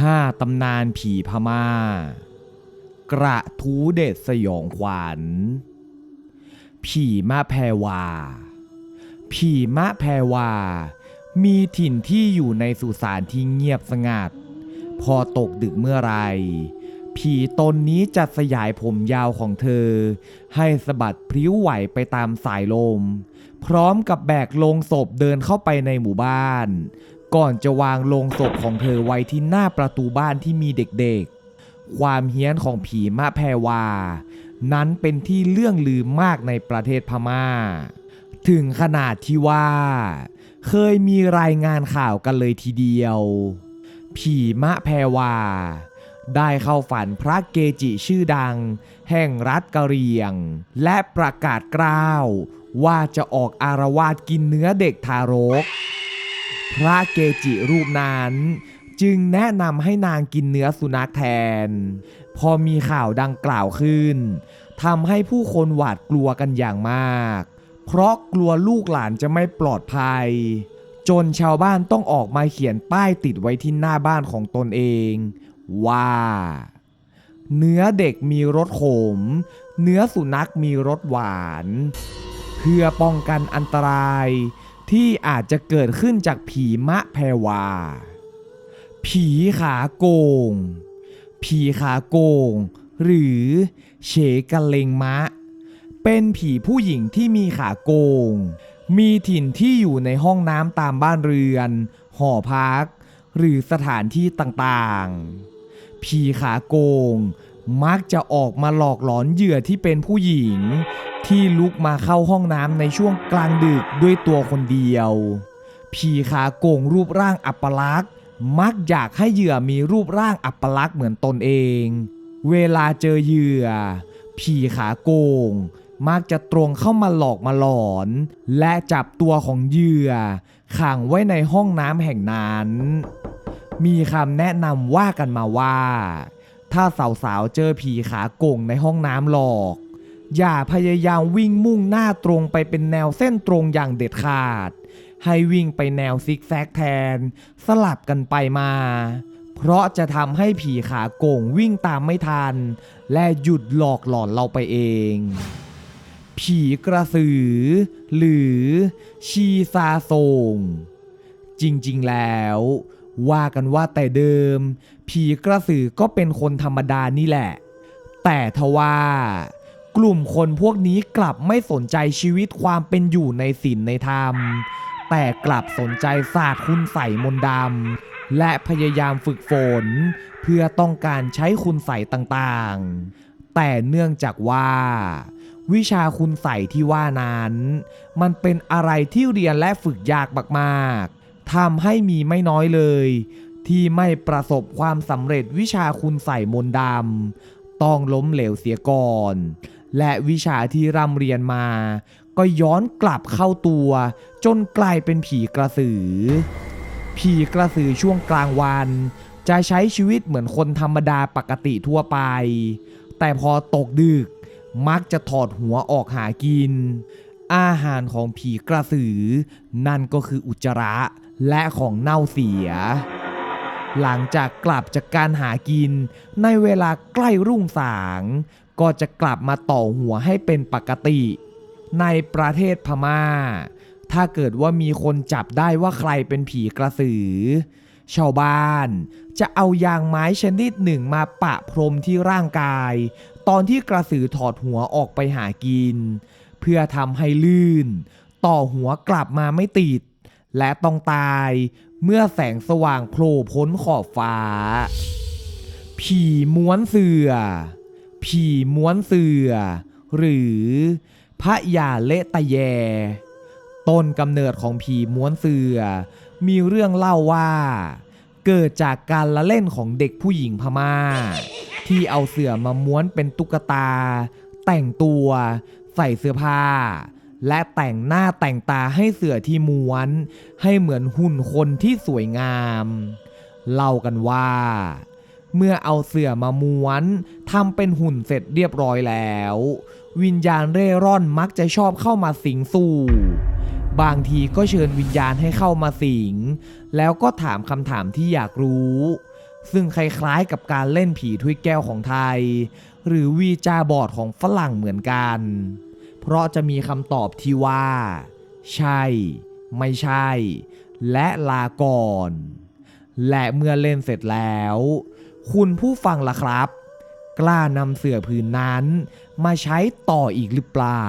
ห้าตำนานผีพมา่า กระทูเด็ดสยองขวัญ ผีมะแพรวา ผีมะแพรวา มีถิ่นที่อยู่ในสุสานที่เงียบสงัด พอตกดึกเมื่อไรผีตนนี้จะสยายผมยาวของเธอ ให้สะบัดพริ้วไหวไปตามสายลม พร้อมกับแบกลงศพเดินเข้าไปในหมู่บ้าน ก่อนจะวางโลงศพของเธอไว้ที่หน้าประตูบ้านที่มีเด็กๆ ความเฮี้ยนของผีมะแพรวา นั้นเป็นที่เรื่องลือมากในประเทศพม่า ถึงขนาดที่ว่า เคยมีรายงานข่าวกันเลยทีเดียว ผีมะแพรวา ได้เข้าฝันพระเกจิชื่อดัง แห่งรัฐกะเหรียง และประกาศกล้าวว่าจะออกอารวาสกินเนื้อเด็กทารก พระเกจิรูปนั้นจึงแนะนำให้นางกินเนื้อสุนัขแทน พอมีข่าวดังกล่าวขึ้นทำให้ผู้คนหวาดกลัวกันอย่างมาก เพราะกลัวลูกหลานจะไม่ปลอดภัย จนชาวบ้านต้องออกมาเขียนป้ายติดไว้ที่หน้าบ้านของตนเอง ว่า เนื้อเด็กมีรสขม เนื้อสุนัขมีรสหวาน เพื่อป้องกันอันตราย ที่อาจจะเกิดขึ้นจากผีมะแพรวา ผีขาโกง ผีขาโกง หรือเฉกะเลงมะ เป็นผีผู้หญิงที่มีขาโกง มีถิ่นที่อยู่ในห้องน้ำตามบ้านเรือน หอพัก หรือสถานที่ต่างๆ ผีขาโกง มักจะออกมาหลอกหลอนเหยื่อที่เป็นผู้หญิง ที่ลุกมาเข้าห้องน้ำในช่วงกลางดึกด้วยตัวคนเดียว ผีขาโกงรูปร่างอัปลักษณ์ มักอยากให้เหยื่อมีรูปร่างอัปลักษณ์เหมือนตนเอง เวลาเจอเหยื่อ ผีขาโกง มักจะตรงเข้ามาหลอกมาหลอน และจับตัวของเหยื่อขังไว้ในห้องน้ำแห่งนั้น มีคำแนะนำว่ากันมาว่า ถ้าสาวๆเจอผีขาโกงในห้องน้ำหลอก อย่าพยายามวิ่งมุ่งหน้าตรงไปเป็นแนวเส้นตรงอย่างเด็ดขาด ให้วิ่งไปแนวซิกแซกแทน สลับกันไปมา เพราะจะทำให้ผีขาโก่งวิ่งตามไม่ทัน และหยุดหลอกหลอนเราไปเอง ผีกระสือ หรือ ชีซาโซงจริงๆแล้ว ว่ากันว่าแต่เดิม ผีกระสือก็เป็นคนธรรมดานี่แหละ แต่ทว่ากลุ่มคนพวกนี้กลับไม่สนใจชีวิตความเป็นอยู่ในศีลในธรรม แต่กลับสนใจศาสตร์คุณใส่มนดำและพยายามฝึกฝน เพื่อต้องการใช้คุณใส่ต่างๆ แต่เนื่องจากว่า วิชาคุณใส่ที่ว่านั้น มันเป็นอะไรที่เรียนและฝึกยากมากๆ ทำให้มีไม่น้อยเลย ที่ไม่ประสบความสำเร็จวิชาคุณใส่มนดำต้องล้มเหลวเสียก่อน และวิชาที่ร่ำเรียนมา ก็ย้อนกลับเข้าตัว จนกลายเป็นผีกระสือ ผีกระสือช่วงกลางวัน จะใช้ชีวิตเหมือนคนธรรมดาปกติทั่วไป แต่พอตกดึกมักจะถอดหัวออกหากิน อาหารของผีกระสือ นั่นก็คืออุจจาระ และของเน่าเสีย หลังจากกลับจากการหากิน ในเวลาใกล้รุ่งสาง ก็จะกลับมาต่อหัวให้เป็นปกติ ในประเทศพม่า ถ้าเกิดว่ามีคนจับได้ว่าใครเป็นผีกระสือ ชาวบ้านจะเอายางไม้ชนิดหนึ่งมาปะพรมที่ร่างกาย ตอนที่กระสือถอดหัวออกไปหากิน เพื่อทำให้ลื่น ต่อหัวกลับมาไม่ติด และต้องตายเมื่อแสงสว่างโผล่พ้นขอบฟ้า ผีม้วนเสือ ผีม้วนเสือ หรือพระยาเละตะแย ต้นกำเนิดของผีม้วนเสือ มีเรื่องเล่าว่า เกิดจากการละเล่นของเด็กผู้หญิงพม่า ที่เอาเสือมาม้วนเป็นตุ๊กตา แต่งตัว ใส่เสื้อผ้า และแต่งหน้าแต่งตาให้เสือที่ม้วน ให้เหมือนหุ่นคนที่สวยงาม เล่ากันว่า เมื่อเอาเสือมาม้วนทำเป็นหุ่นเสร็จเรียบร้อยแล้ว วิญญาณเร่ร่อนมักจะชอบเข้ามาสิงสู่บางทีก็เชิญวิญญาณให้เข้ามาสิง แล้วก็ถามคำถามที่อยากรู้ ซึ่งคล้ายๆกับการเล่นผีถ้วยแก้วของไทย หรือวีจาบอร์ดของฝรั่งเหมือนกัน เพราะจะมีคำตอบที่ว่า ใช่ ไม่ใช่ และลาก่อน และเมื่อเล่นเสร็จแล้ว คุณผู้ฟังล่ะครับ กล้านำเสื่อผืนนั้น มาใช้ต่ออีกหรือเปล่า